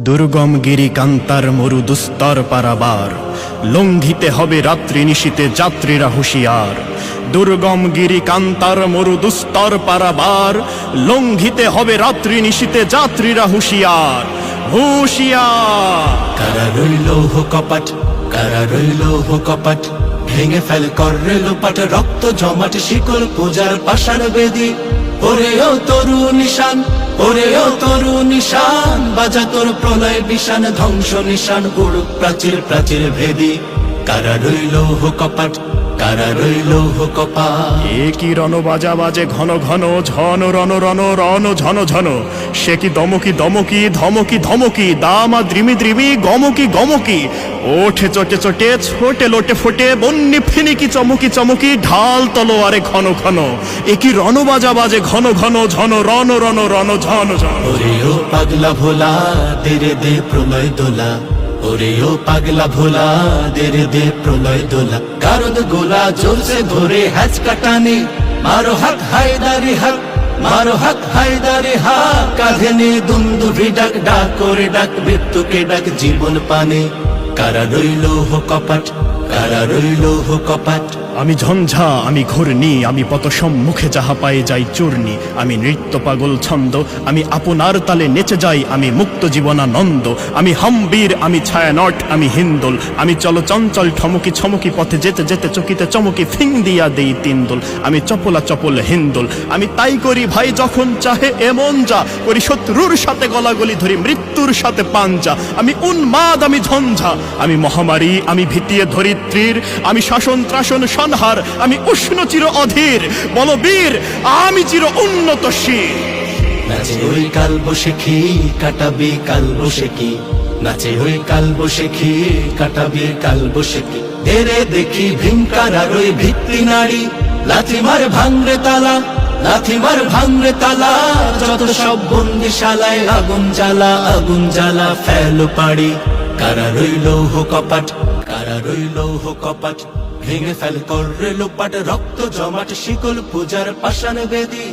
দুর্গম গিরি কান্তার মরু দুস্তর পারাবার। লঙ্ঘিতে হবে রাত্রি নিশীতে যাত্রীরা হুঁশিয়ার। দুর্গম গিরি কান্তার মরু দুস্তর পারাবার। লঙ্ঘিতে হবে রাত্রি নিশীতে যাত্রীরা হুঁশিয়ার। হুঁশিয়ার! কারা রইল কপাট কারা রইল কপাট ভেঙে ফেল কর লোপাট, রক্ত জমাট শিকল পূজার পাষাণ বেদি। ওরে তরু নিশান ওরে ও তরু নিশান, বাজা তোর প্রলয় বিশান ধ্বংস নিশান, উড়ুক প্রাচীর প্রাচীর ভেদি। কারা রইল হো কপাট? কারা রইল হো কপাট এ কি রণ বাজা বাজে ঘন ঘন ঝন রণ রণ রণ ঝন ঝন। সে কি দমকি দমকি ধমকি ধমকি দামা দ্রিমি দ্রিমি গমকি গমকি। ওঠে চটে চটে ছোটে লোটে ফোটে বন্যি ফিনিকি চমকি চমকি ঢাল তলোয়ারে ঘন ঘন। এ কি রণ বাজা বাজে ঘন ঘন ঝন রণ রণ রণ ঝন ঝন। পাগলা ভোলা দেরে দে প্রলয় দোলা। ওরে ও পাগলা ভোলা দেরে দে প্রলয় দোলা। কারদ গোলা জ্বলছে ধরে হ্যাচ কাটানি। মারো হাত হায়দারি হাক, মারো হাত হায়দারি হা কাঁধে নে দুন্দুভি ডাক ডাক করে ডাক, মৃত্যুকে ডাক জীবন পানে। কারা রইল হো কপাট, কারা রইল হো কপাট? আমি ঝঞ্ঝা, আমি ঘূর্ণি, আমি পত সম্মুখে যাহা পায়ে যাই চূর্ণি, আমি নৃত্য পাগল ছন্দ, আমি আপনার তালে নেচে যাই, আমি মুক্ত জীবনানন্দ, আমি হাম্বীর, আমি ছায়ানট, আমি হিন্দোল, আমি চল চঞ্চল ঠমকি ছমকি পথে যেতে যেতে চকিতে চমকি ফিং দিয়া দেই তিনদোল আমি চপলা চপল হিন্দোল, আমি তাই করি ভাই যখন চাহে এমন যা, করি শত্রুর সাথে গলাগলি ধরি মৃত্যুর সাথে পাঞ্জা, আমি উন্মাদ, আমি ঝঞ্ঝা, আমি মহামারী, আমি ভিতিয়ে ধরিত্রীর, আমি শাসন ত্রাসন সংহার আমি উষ্ণ চির অধীর। বলবীর আমি চির উন্নত শির। নাচে ওই কাল বসে খি, কাটাবি কাল বসে কি নাচে ওই কাল বসে খি, কাটাবি কাল বসে কি দেরে দেখি ভিঙ্কার আর ওই ভিত্তি নারী। লাথি মার ভাঙরে তালা, লাথি মার ভাঙরে তালা। যত সব বন্দিশালায় আগুন জ্বালা আগুন জ্বালা ফেল পাড়ি। কারা রইল হো কপাট, কারা রইল হো কপাট। ভেঙে ফেল কর লোপাট রক্ত জমাট শিকল পূজার পাশান বেদী।